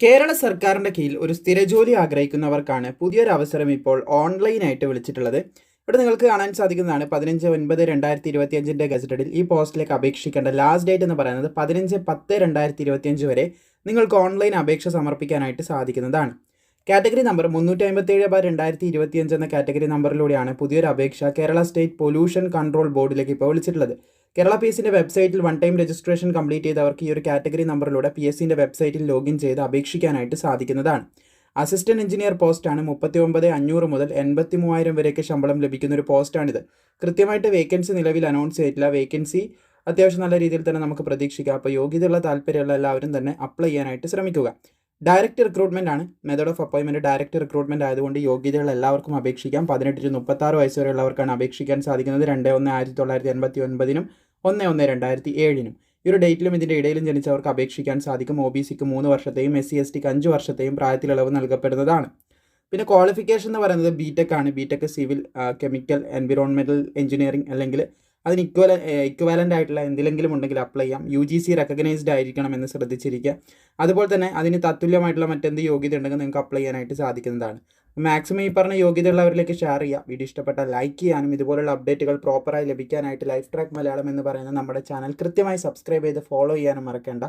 കേരള സർക്കാരിന്റെ കീഴിൽ ഒരു സ്ഥിര ജോലി ആഗ്രഹിക്കുന്നവർക്കാണ് പുതിയൊരു അവസരം ഇപ്പോൾ ഓൺലൈനായിട്ട് വിളിച്ചിട്ടുള്ളത്. ഇവിടെ നിങ്ങൾക്ക് കാണാൻ സാധിക്കുന്നതാണ് പതിനഞ്ച് ഒൻപത് രണ്ടായിരത്തി ഇരുപത്തി അഞ്ചിന്റെ ഗസറ്റഡിൽ ഈ പോസ്റ്റിലേക്ക് അപേക്ഷിക്കേണ്ട ലാസ്റ്റ് ഡേറ്റ് എന്ന് പറയുന്നത് പതിനഞ്ച് പത്ത് രണ്ടായിരത്തി ഇരുപത്തി അഞ്ച് വരെ നിങ്ങൾക്ക് ഓൺലൈൻ അപേക്ഷ സമർപ്പിക്കാനായിട്ട് സാധിക്കുന്നതാണ്. കാറ്റഗറി നമ്പർ മുന്നൂറ്റി അമ്പത്തേഴ് ബാർ രണ്ടായിരത്തി ഇരുപത്തി അഞ്ച് എന്ന കാറ്റഗറി നമ്പറിലൂടെയാണ് പുതിയൊരു അപേക്ഷ കേരള സ്റ്റേറ്റ് പൊല്യൂഷൻ കൺട്രോൾ ബോർഡിലേക്ക് ഇപ്പോൾ വിളിച്ചിട്ടുള്ളത്. കേരള പി എസിന്റെ വെബ്സൈറ്റിൽ വൺ ടൈം രജിസ്ട്രേഷൻ കംപ്ലീറ്റ് ചെയ്തവർക്ക് ഈ ഒരു കാറ്റഗറി നമ്പറിലൂടെ പി എസ് സിന്റെ വെബ്സൈറ്റിൽ ലോഗിൻ ചെയ്ത് അപേക്ഷിക്കാനായിട്ട് സാധിക്കുന്നതാണ്. അസിസ്റ്റന്റ് എഞ്ചിനീയർ പോസ്റ്റാണ് മുപ്പത്തി ഒമ്പത് അഞ്ഞൂറ് മുതൽ എൺപത്തി മൂവായിരം വരെയൊക്കെ ശമ്പളം ലഭിക്കുന്ന ഒരു പോസ്റ്റാണിത് കൃത്യമായിട്ട് വേക്കൻസി നിലവിൽ അനൗൺസ് ചെയ്തിട്ടില്ല. വേക്കൻസി അത്യാവശ്യം നല്ല രീതിയിൽ തന്നെ നമുക്ക് പ്രതീക്ഷിക്കാം. അപ്പോൾ യോഗ്യതയുള്ള താല്പര്യമുള്ള എല്ലാവരും തന്നെ അപ്ലൈ ചെയ്യാനായിട്ട് ശ്രമിക്കുക. ഡയറക്റ്റ് റിക്രൂട്ട്മെന്റ് ആണ് മെത്തേഡ് ഓഫ് അപ്പോയിൻമെന്റ് ഡയറക്റ്റ് റിക്രൂട്ട്മെന്റ് ആയതുകൊണ്ട് യോഗ്യതയുള്ള എല്ലാവർക്കും അപേക്ഷിക്കാം. പതിനെട്ട് ടു മുപ്പത്താറ് വയസ്സ് വരെയുള്ളവർക്കാണ് അപേക്ഷിക്കാൻ സാധിക്കുന്നത്. രണ്ട് ഒന്ന് ആയിരത്തി തൊള്ളായിരത്തി എൺപത്തി ഒൻപതിനും ഒന്ന് ഒന്ന് രണ്ടായിരത്തി ഏഴിനും. ഈ ഒരു ഡേറ്റിലും ഇതിന്റെ ഇടയിലും ജനിച്ചവർക്ക് അപേക്ഷിക്കാൻ സാധിക്കും. ഒ ബി സിക്ക് മൂന്ന് വർഷത്തെയും എസ് സി എസ് ടിക്ക് അഞ്ച് വർഷത്തെയും പ്രായത്തിലളവ് നൽകപ്പെടുന്നതാണ്. പിന്നെ ക്വാളിഫിക്കേഷൻ എന്ന് പറയുന്നത് ബി ടെക് ആണ്. B Tech civil chemical environmental engineering അല്ലെങ്കിൽ അതിന് ഇക്വല ഇക്വാലന്റ് ആയിട്ടുള്ള എന്തെങ്കിലും ഉണ്ടെങ്കിൽ അപ്ലൈ ചെയ്യാം. യു ജി സി റെക്കഗ്നൈസ്ഡ് ആയിരിക്കണം എന്ന് ശ്രദ്ധിച്ചിരിക്കുക. അതുപോലെ തന്നെ അതിന് തത്തുല്യമായിട്ടുള്ള മറ്റെന്ത് യോഗ്യത ഉണ്ടെങ്കിൽ നിങ്ങൾക്ക് അപ്ലൈ ചെയ്യാനായിട്ട് സാധിക്കുന്നതാണ്. മാക്സിമം ഈ പറഞ്ഞ യോഗ്യതയുള്ളവരിലേക്ക് ഷെയർ ചെയ്യുക വീഡിയോ ഇഷ്ടപ്പെട്ടാൽ ലൈക്ക് ചെയ്യാനും ഇതുപോലുള്ള അപ്ഡേറ്റുകൾ പ്രോപ്പറായി ലഭിക്കാനായിട്ട് ലൈഫ് ട്രാക്ക് മലയാളം എന്ന് പറയുന്ന നമ്മുടെ ചാനൽ കൃത്യമായി സബ്സ്ക്രൈബ് ചെയ്ത് ഫോളോ ചെയ്യാനും മറക്കേണ്ട.